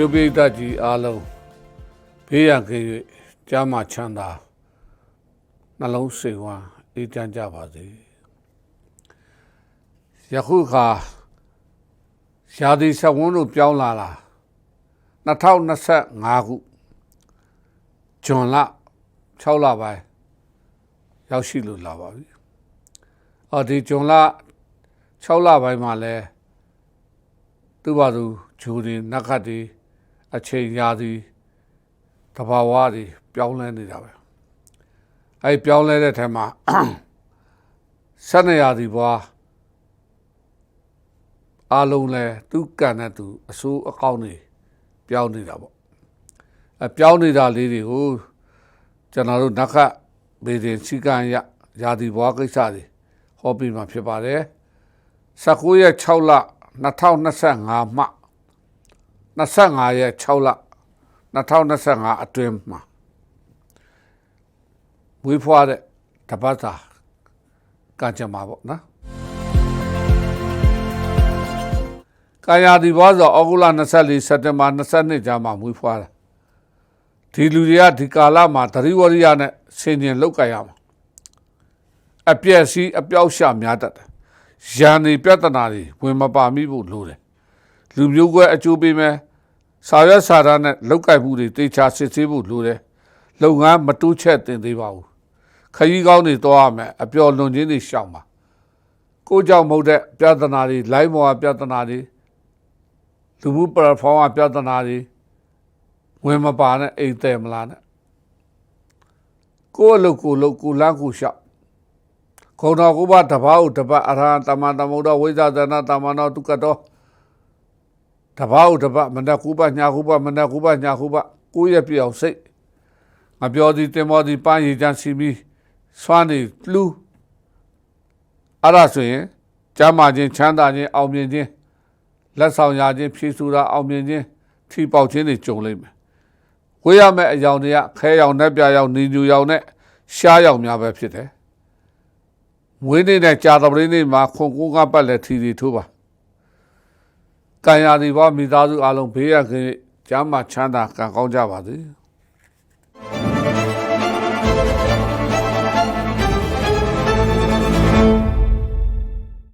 ရုပ်ပိဋကကြီးအားလုံးဘေးရန်ကင်း၍ကျမ်းမာချမ်းသာနှလုံးစိမ်ဝမ်းအေးချမ်းကြပါစေယခုခါရှားဒီဆက်ဝန်းတို့ပြောင်းလာလာ2025ခုဂျွန်လ6လပိုင်းရောက်ရှိလို့လာပါပြီအော်ဒီဂျွန်လ6လပိုင်းမှာလဲသူ့ဘာသူဂျူဒီနက်ခတ်ဒီ အချိန်ရာဒီတဘာဝတွေပြောင်းလဲနေတာပဲအဲပြောင်းလဲတဲ့ထဲမှာဆက်နေရာဒီဘွားအားလုံးလဲသူကံနဲ့သူအဆိုးအကောင်းနေပြောင်းနေတာပေါ့အပြောင်းနေတာလေးတွေကိုကျွန်တော်တို့နက်ခတ်ဘေဒင်စီကံရရာဒီဘွားကိစ္စတွေဟောပြီးမှဖြစ်ပါတယ်19ရက်6လ2025မှ 25ရက်6လ2025အတွင်းမှာဝေးဖွားတဲ့တပတ်သာကံကြမ္မာပေါ့နော်ကာယာဒီဘောဆိုဩဂုတ်လ24စက်တင်ဘာ22ကျမှမွေးဖွားတာဒီလူတွေကဒီကာလမှာသတိဝရိယနဲ့ဆင်ញင်လောက်ကရမှာအပြည့်စီးအပြောက်ရှာများတတ်တယ်ရန်နေပြဿနာတွေဝင်မပါမိဖို့လိုတယ်လူမျိုးကွဲအကျိုးပေးမယ် စာရွက်စာတမ်းနဲ့လောက်ကင်မှုတွေတေချာစစ်ဆေးဖို့လိုတယ်လုပ်ငန်းမတိုးချက်တင်သေးပါဘူးခရီးကောင်းတွေတော့ရမယ်အပျော်လွန်ခြင်းတွေရှောင်ပါကိုကြောင့်မဟုတ်တဲ့ပြဿနာတွေ live မောပြဿနာတွေလူမှု platform ကပြဿနာတွေဝင်မပါနဲ့အိမ်တယ်မလားနဲ့ကိုယ့်အလုပ်ကိုယ်လုပ်ကိုယ်လမ်းကိုရှောက်ခုံတော်ကိုပါတပားကိုတပတ်အရဟံတမန်တမုဒ္ဒဝိဇာသနာတမနောတုကတော တပားကိုတပတ်မနက်ကူပါညာကူပါမနက်ကူပါညာကူပါကိုယ့်ရဲ့ပြအောင်စိတ်ငါပြောသည်တင်မောသည်ပန်းရည်ချမ်းစီမီစွမ်းနေလူအဲ့ဒါဆိုရင်ကျမ်းမာခြင်းချမ်းသာခြင်းအောင်မြင်ခြင်းလက်ဆောင်ရခြင်းဖြည့်ဆူတာအောင်မြင်ခြင်းထီပေါက်ခြင်းတွေကြုံလိမ့်မယ်ဝေးရမယ့်အယောင်တွေကခဲရောင်နဲ့ပြရောင်နီညူရောင်နဲ့ရှားရောင်များပဲဖြစ်တယ်မွေးနေ့နဲ့ကြာတော်ပရင်းနေ့မှာခွန်ကိုးကားပတ်လက်ထီထီထိုးပါ ကံရာဒီဘောမိသားစုအလုံးဘေးရခင်ကျမ်းမာချမ်းသာကံကောင်းကြပါစေ။